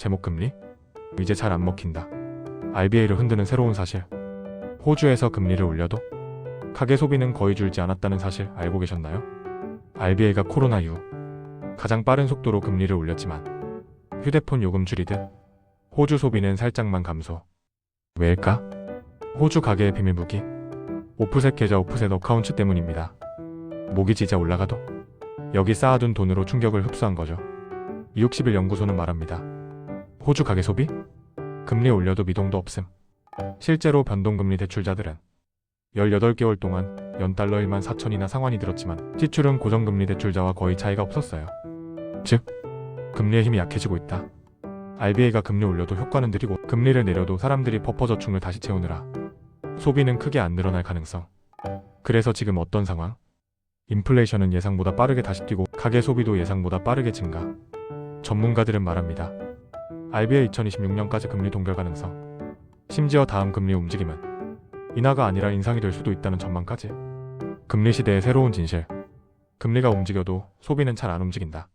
제목 금리? 이제 잘 안 먹힌다. RBA를 흔드는 새로운 사실. 호주에서 금리를 올려도 가계 소비는 거의 줄지 않았다는 사실 알고 계셨나요? RBA가 코로나 이후 가장 빠른 속도로 금리를 올렸지만 휴대폰 요금 줄이듯 호주 소비는 살짝만 감소. 왜일까? 호주 가계의 비밀 무기 오프셋 계좌 오프셋 어카운트 때문입니다. 모기지자 올라가도 여기 쌓아둔 돈으로 충격을 흡수한 거죠. 260일 연구소는 말합니다. 호주 가계 소비? 금리 올려도 미동도 없음. 실제로 변동금리 대출자들은 18개월 동안 연달러 1만 4천이나 상환이 들었지만 지출은 고정금리 대출자와 거의 차이가 없었어요. 즉, 금리의 힘이 약해지고 있다. RBA가 금리 올려도 효과는 느리고 금리를 내려도 사람들이 버퍼 저축을 다시 채우느라 소비는 크게 안 늘어날 가능성. 그래서 지금 어떤 상황? 인플레이션은 예상보다 빠르게 다시 뛰고 가계 소비도 예상보다 빠르게 증가. 전문가들은 말합니다. RBA 2026년까지 금리 동결 가능성. 심지어 다음 금리 움직임은 인하가 아니라 인상이 될 수도 있다는 전망까지. 금리 시대의 새로운 진실. 금리가 움직여도 소비는 잘 안 움직인다.